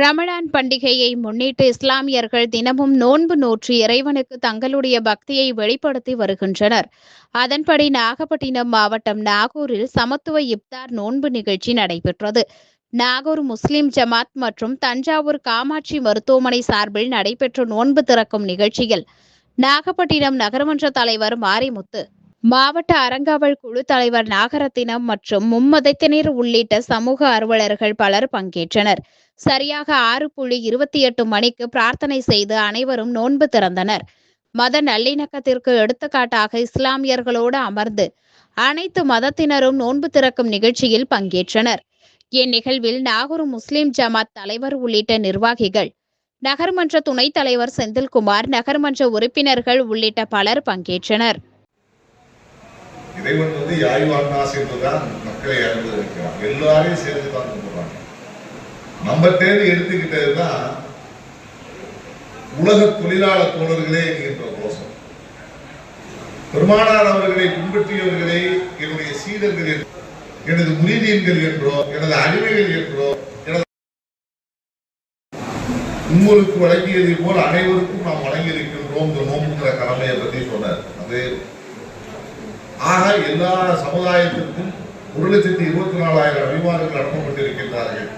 ரமணான் பண்டிகையை முன்னிட்டு இஸ்லாமியர்கள் தினமும் நோன்பு நோற்று இறைவனுக்கு தங்களுடைய பக்தியை வெளிப்படுத்தி வருகின்றனர். அதன்படி நாகப்பட்டினம் மாவட்டம் நாகூரில் சமத்துவ இப்தார் நோன்பு நிகழ்ச்சி நடைபெற்றது. நாகூர் முஸ்லிம் ஜமாத் மற்றும் தஞ்சாவூர் காமாட்சி மருத்துவமனை சார்பில் நடைபெற்ற நோன்பு திறக்கும் நிகழ்ச்சியில் நாகப்பட்டினம் நகரமன்ற தலைவர் மாரிமுத்து மாவட்ட அறங்காவல் குழு தலைவர் நாகரத்தினம் மற்றும் மும்மதத்தினர் உள்ளிட்ட சமூக ஆர்வலர்கள் பலர் பங்கேற்றனர். சரியாக ஆறு புள்ளி இருபத்தி எட்டு மணிக்கு பிரார்த்தனை செய்து அனைவரும் நோன்பு திறந்தனர். மத நல்லிணக்கத்திற்கு எடுத்துக்காட்டாக இஸ்லாமியர்களோடு அமர்ந்து அனைத்து மதத்தினரும் நோன்பு திறக்கும் நிகழ்ச்சியில் பங்கேற்றனர். இந்நிகழ்வில் நாகூர் முஸ்லிம் ஜமாத் தலைவர் உள்ளிட்ட நிர்வாகிகள் நகர்மன்ற துணைத் தலைவர் செந்தில்குமார் நகர்மன்ற உறுப்பினர்கள் உள்ளிட்ட பலர் பங்கேற்றனர். இறைவன் வந்து யாய்வானாஸ் என்றுதான் மக்களை அனுமதிக்கிறான் எல்லாரையும் சேர்ந்து தான் கும்பிடுறாங்க நம்ம தேடி எடுத்துக்கிட்டது தான் உலக தொழிலாளர் தோழர்களே என்கின்ற கோஷம். பெருமானார் அவர்களை பின்பற்றியவர்களே என்னுடைய சீடர்கள் எனது முறிதீன்கள் என்றோ எனது அடிமைகள் என்றோ எனது உங்களுக்கு வழங்கியதை போல் அனைவருக்கும் நாம் வழங்கியிருக்கின்றோம் நோம்புங்கிற கடமையை பற்றி சொன்னார். அது ஆக எல்லா சமுதாயத்திற்கும் ஒரு லட்சத்தி இருபத்தி நாலாயிரம் அபிமானங்கள் அனுப்பப்பட்டிருக்கின்றார்கள்.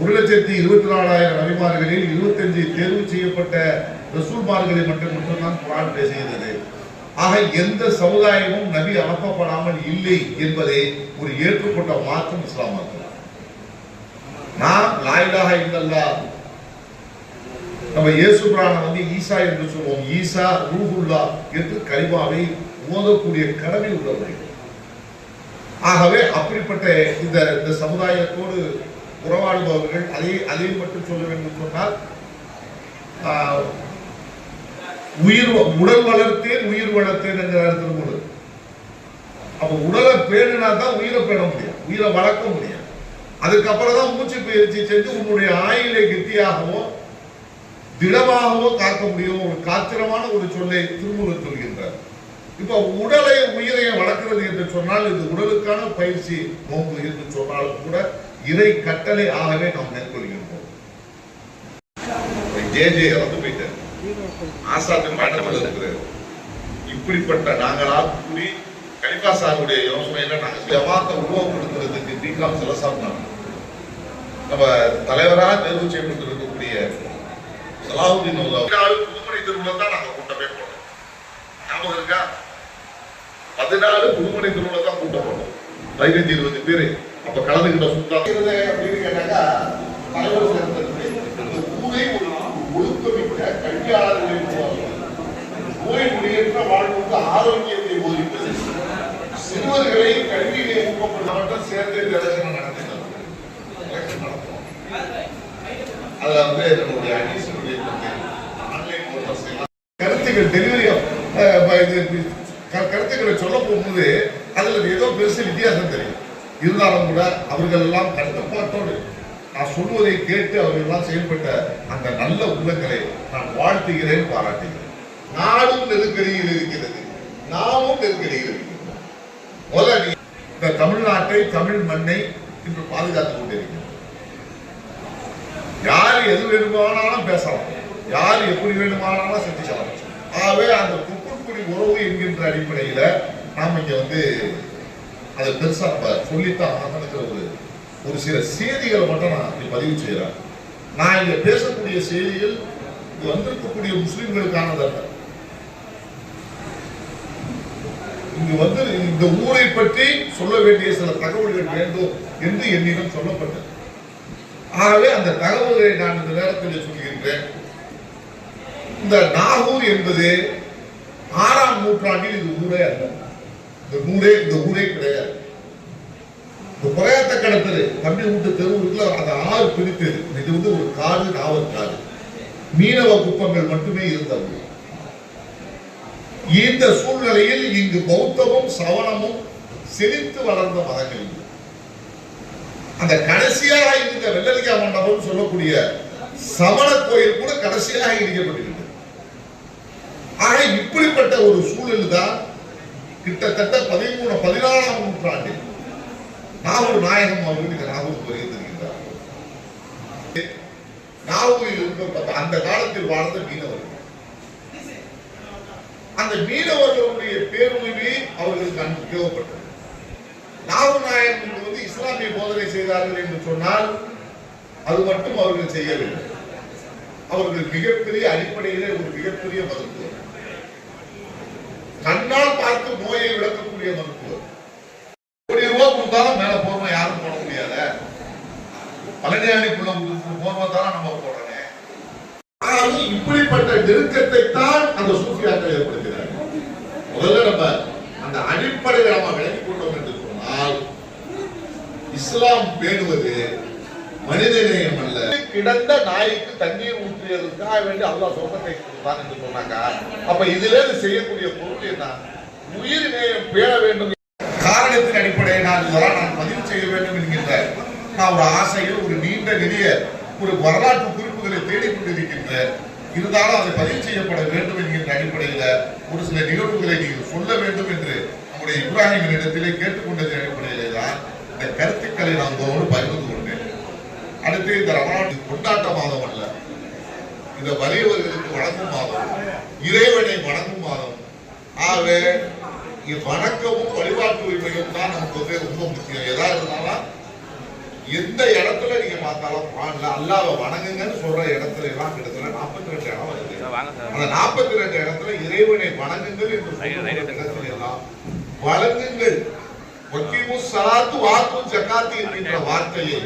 ஒரு லட்சத்தி இருபத்தி நாலாயிரம் அபிமானங்களில் இருபத்தஞ்சு தேர்வு செய்யப்பட்ட ரசூல்மார்களை மட்டும் மட்டும்தான் குரான் பேசுகிறது. ஆக எந்த சமுதாயமும் நபி அனுப்பப்படாமல் இல்லை என்பதை ஒரு ஏற்றுக்கொண்ட மாற்றம் இஸ்லாமாக்கள் நான் லாயிலாக இல்லல்லா நம்ம இயேசு பிரானை வந்து ஈசா என்று சொல்லுவோம் ஈசா ரூஹுல்லா என்று கலிமாவை ஓதக்கூடிய கடமை உள்ளவர்கள். ஆகவே அப்படிப்பட்ட இந்த இந்த சமுதாயத்தோடு உறவாடுபவர்கள் அதை அதையும் மட்டும் சொல்ல வேண்டும் சொன்னால் ஆஹ், உயிர் வ- உடல் வளர்த்தேன் உயிர் வளர்த்தேன் என்கிறார் திருமூலர் அப்ப உடலை பேணுனா தான் உயிரை பேண முடியும். உயிரை வளர்க்க முடியும். அதுக்கப்புறம் தான் மூச்சு பயிற்சி செஞ்சு உன்னுடைய ஆயிலை கெட்டியாகவோ திடமாகவோ காக்க முடியும். ஒரு காத்திரமான ஒரு சொல்லை திருமூலர் சொல்கின்றார். இப்ப உடலை உயிரை வளர்க்கிறது என்று சொன்னால் இது உடலுக்கான பயிற்சி நோம்பு என்று சொன்னாலும் கூட இறை கட்டளை ஆகவே நாம் மேற்கொள்கின்றோம். ஜே ஜே இறந்து போயிட்டார். ஆசாத்தின் பயணத்தில் இருக்கிறார் இப்படிப்பட்ட நாங்களா கூடி கலிபா சாருடைய யோசனையில நாங்க ஜமாத்தை உருவப்படுத்துறதுக்கு பிகாம் சிலசாம் நம்ம தலைவராக தேர்வு செய்யப்பட்டிருக்கக்கூடிய சலாஹுதீன் பதினாலு புதுமணி திருவிழா தான் நாங்க கூட்டமே போனோம் ஞாபகம் இருக்கா? பதினாலு புதுமணி திருவிழா தான் கூட்டம் போனோம் பதினஞ்சு இருபது பேரு. அப்ப கலந்துகிட்ட சுத்தம் அப்படின்னு கேட்டாக்கா தலைவர் சேர்ந்தது இந்த ஊரை ஒரு ஒழுக்கமிக்க கல்வியாளர்களை உருவாக்குவது நோய் முடியற்ற வாழ்வுக்கு ஆரோக்கியத்தை போதிப்பது சிறுவர்களை கல்வியை ஊக்கப்படுத்த சேர்ந்து இந்த எலெக்ஷன் நடத்தினார் எலெக்ஷன் நடத்துவோம் அதுல வந்து நம்முடைய அனீசனுடைய ஆன்லைன் ஓட்டர்ஸ் கருத்துக்கள் டெலிவரி கருத்துக்களை சொல்ல போகும்போது அதுல ஏதோ பெருசு வித்தியாசம் தெரியும். இருந்தாலும் கூட அவர்கள் எல்லாம் கட்டுப்பாட்டோடு நான் சொல்வதை கேட்டு அவர்கள் எல்லாம் செயல்பட்ட அந்த நல்ல உள்ளங்களை நான் வாழ்த்துகிறேன் பாராட்டுகிறேன். நாடும் நெருக்கடியில் இருக்கிறது. நாமும் நெருக்கடியில் இருக்கிறது முதல்ல இந்த தமிழ்நாட்டை தமிழ் மண்ணை இன்று பாதுகாத்துக் கொண்டிருக்கிறோம் யார் எது வேணுமானாலும் பேசலாம். யார் எப்படி வேணுமானாலும் செஞ்சுக்கலாம் ஆகவே அந்த துப்புக்குடி உறவு என்கின்ற அடிப்படையில நாம் இங்கே வந்து அதை பெருசா நம்ம சொல்லித்தான் ஆகணுங்கிற ஒரு ஒரு சில செய்திகளை மட்டும் நான் இங்க பதிவு செய்யறேன் நான் இங்க பேசக்கூடிய செய்திகள் இது வந்திருக்கக்கூடிய முஸ்லிம்களுக்கானதல்ல இங்கு வந்து இந்த ஊரை பற்றி சொல்ல வேண்டிய சில தகவல்கள் வேண்டும் என்று என்னிடம் சொல்லப்பட்டது. ஆகவே அந்த தகவல்களை நான் இந்த நேரத்தில் சொல்கின்றேன் இந்த நாகூர் என்பது ஆறாம் நூற்றாண்டில் இது ஊரே அல்ல. இந்த ஊரே இந்த ஊரே கிடையாது. இந்த குறையாத்த கடத்தல் தம்பி விட்டு தெருவுக்குள்ள அந்த ஆறு பிரித்தது. இது வந்து ஒரு காடு காவல் காடு. மீனவ குப்பங்கள் மட்டுமே இருந்த இந்த சூழ்நிலையில் இங்கு பௌத்தமும் சவணமும் செழித்து வளர்ந்த மதங்கள் அந்த கடைசியாக இருந்த வெள்ளரிக்கா மண்டபம் சொல்லக்கூடிய சமண கோயில் கூட கடைசியாக இடிக்கப்பட்டிருக்கிறது ஆக இப்படிப்பட்ட ஒரு சூழல் தான் கிட்டத்தட்ட பதிமூணு பதினாறாம் நூற்றாண்டில் நாகூர் நாயகம் அவர்கள் இந்த நாகூர் வருகை தருகின்றார். நாகூரில் அந்த காலத்தில் வாழ்ந்த மீனவர்கள். அந்த மீனவர்களுடைய பேருமே அவர்களுக்கு அன்று தேவைப்பட்டது நாகூர் நாயகம் வந்து இஸ்லாமிய போதனை செய்தார்கள் என்று சொன்னால் அது மட்டும் அவர்கள் செய்யவில்லை. அவர்கள் மிகப்பெரிய அடிப்படையிலே ஒரு மிகப்பெரிய மருத்துவம் நோயை விளக்கக்கூடிய மருத்துவர் கோடி ரூபா கொடுத்தாலும் மேல போர்வை யாரும் போட முடியாத. பழனியாளிக்குள்ள போர்வை தானே நம்ம போடுறேன் ஆனாலும் இப்படிப்பட்ட நெருக்கத்தை தான் அந்த சூஃபியாக்கள் ஏற்படுத்தினார்கள். முதல்ல நம்ம அந்த அடிப்படையை நம்ம விளங்கிக் கொண்டோம் என்று சொன்னால் இஸ்லாம் பேணுவது மனிதநேயம் அல்ல. கிடந்த நாய்க்கு தண்ணீர் ஊற்றியதுக்காக வேண்டி அல்லாஹ் சொர்க்கத்தை கொடுத்தான் என்று சொன்னாங்க. அப்ப இதுல இருந்து செய்யக்கூடிய பொருள் என்ன? உயிர் நேயம் பேண வேண்டும். காரணத்தின் அடிப்படையை நான் இதெல்லாம் நான் பதிவு செய்ய வேண்டும் என்கின்ற நான் ஒரு ஆசையில் ஒரு நீண்ட நெடிய ஒரு வரலாற்று குறிப்புகளை தேடிக்கொண்டிருக்கின்ற இருந்தாலும் அதை பதிவு செய்யப்பட வேண்டும் என்கின்ற அடிப்படையில் ஒரு சில நிகழ்வுகளை நீங்கள் சொல்ல வேண்டும் என்று நம்முடைய இப்ராஹிமின் இடத்திலே கேட்டுக்கொண்டதன் அடிப்படையிலே தான் இந்த கருத்துக்களை நான் உங்களோடு பகிர்ந்து கொண்டேன். அடுத்து இந்த ரமணாட்டு கொண்டாட்ட மாதம் அல்ல. இந்த வலியவர்களுக்கு வணங்கும் மாதம் இறைவனை வணங்கும் மாதம். ஆகவே வணக்கமும் வழிபாட்டு உரிமையும் தான் நமக்கு வந்து ரொம்ப முக்கியம். எதா இருந்தாலும் எந்த இடத்துல நீங்க பார்த்தாலும் அல்லாஹ்வை வணங்குங்கன்னு சொல்ற இடத்துல எல்லாம் கிட்டத்தட்ட நாற்பத்தி ரெண்டு இடம் வருது. அந்த நாற்பத்தி ரெண்டு இடத்துல இறைவனை வணங்குங்கள் என்று. இடத்துல எல்லாம் வழங்குங்கள். வக்கீமு சலாத்து வாக்கும் ஜக்காத்து என்கின்ற வார்த்தையை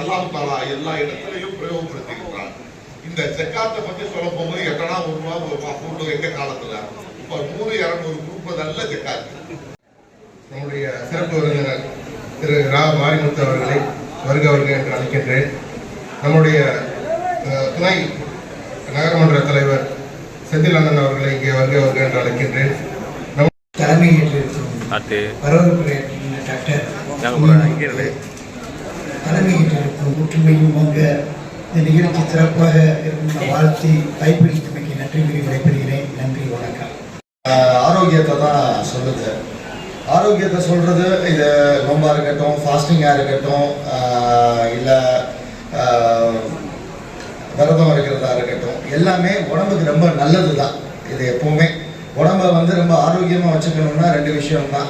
அல்லாஹ் தாலா எல்லா இடத்திலையும் பிரயோகப்படுத்தியிருக்கிறான். இந்த ஜக்காத்தை பத்தி சொல்ல போகும்போது எட்டனா ஒரு ரூபா ஒரு ரூபா எங்க காலத்துல? மூணு இருநூறு கொடுப்பதல்ல ஜக்காத்து நம்முடைய சிறப்பு விருந்தினர் திரு ரா. மாரிமுத்து அவர்களை வருக வருக என்று அழைக்கின்றேன். நம்முடைய துணை நகரமன்ற தலைவர் செந்தில் அண்ணன் அவர்களை இங்கே வருக வருக என்று அழைக்கின்றேன். தலைமையேற்றிருக்கும் வரவேற்புரையாற்றின டாக்டர் தலைமையேற்றிருக்கும் ஒற்றுமையும் அங்க இந்த நிகழ்ச்சி சிறப்பாக இருக்கும். வாழ்த்தி கைப்பிடித்தமைக்கு நன்றி கூறி விடைபெறுகிறேன். நன்றி வணக்கம். ஆரோக்கியத்தை தான் சொல்லுது. ஆரோக்கியத்தை சொல்கிறது இது நோம்பாக இருக்கட்டும் ஃபாஸ்டிங்காக இருக்கட்டும் இல்லை விரதம் இருக்கிறதா இருக்கட்டும் எல்லாமே உடம்புக்கு ரொம்ப நல்லது தான் இது எப்போவுமே. உடம்ப வந்து ரொம்ப ஆரோக்கியமாக வச்சுக்கணும்னா ரெண்டு விஷயம் தான்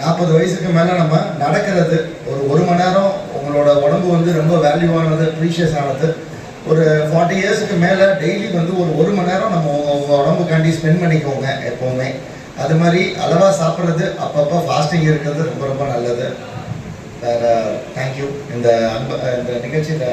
நாற்பது வயசுக்கு மேலே நம்ம நடக்கிறது ஒரு ஒரு மணி நேரம் உங்களோட உடம்பு வந்து ரொம்ப வேல்யூவானது ப்ரீஷியஸ் ஆனது. ஒரு ஃபார்ட்டி இயர்ஸ்க்கு மேலே டெய்லி வந்து ஒரு ஒரு மணி நேரம் நம்ம உங்க உங்க உடம்புக்காண்டி ஸ்பெண்ட் பண்ணிக்கோங்க எப்போவுமே அது மாதிரி அளவாக சாப்பிட்றது அப்பப்போ ஃபாஸ்டிங் இருக்கிறது ரொம்ப ரொம்ப நல்லது வேற தேங்க்யூ இந்த அன்ப இந்த நிகழ்ச்சியில்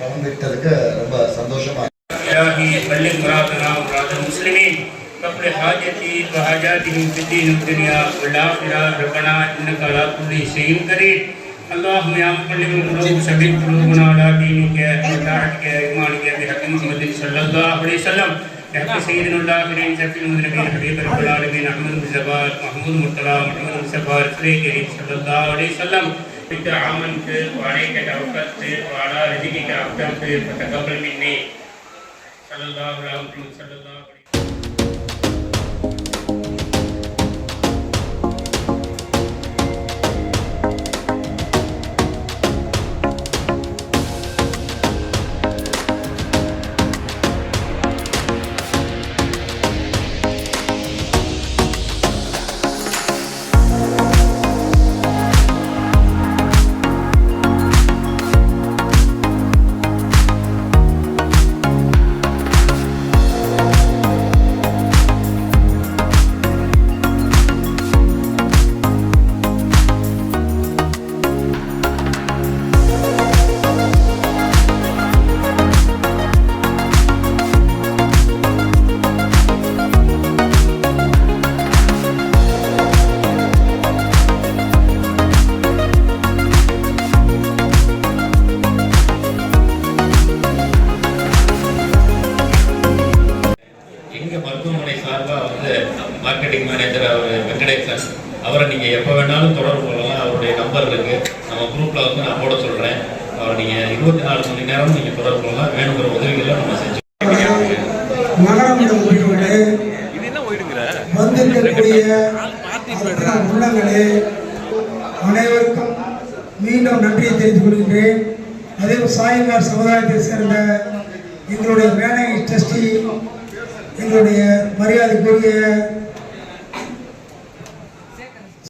கலந்துக்கிட்டதுக்கு ரொம்ப சந்தோஷமா إلهي بلغ مرادنا ومراد المسلمين قبل حاجتي وحاجاتهم في الدين والدنيا والآخرة ربنا إنك على كل شيء قدير اللهم يا مقلب القلوب ثبت قلوبنا على دينك وطاعتك إيمانك بحق محمد صلى الله عليه وسلم بحق سيدنا الآخرين سفي المذنبين حبيب رب العالمين أحمد مزبار محمود مرتضى محمد مزبار كريم صلى الله عليه وسلم بك آمنت وعليك توكلت وعلى رزقك أقدمت فتقبل مني صلى الله عليه وسلم صلى الله عليه وسلم மார்க்கெட்டிங் மேனேஜர் அவர் வெங்கடேசன் அவரை நீங்க எப்போ வேணாலும் தொடர்பு கொள்ளலாம். அவருடைய நம்பர் இருக்கு. நம்ம குரூப்ல வந்து நான் போட சொல்றேன். அவரை நீங்க இருபத்தி நாலு மணி நேரம் நீங்க தொடர்பு கொள்ளலாம். வேணுங்கிற உதவிகளை நம்ம செஞ்சு என்ன போயிடுங்கிற வந்திருக்கக்கூடிய உள்ளங்களே அனைவருக்கும் மீண்டும் நன்றியை தெரிவித்துக் கொள்கின்றேன். அதே சாயங்கார் சமுதாயத்தை சேர்ந்த எங்களுடைய மேனேஜ் ட்ரஸ்டி எங்களுடைய மரியாதைக்குரிய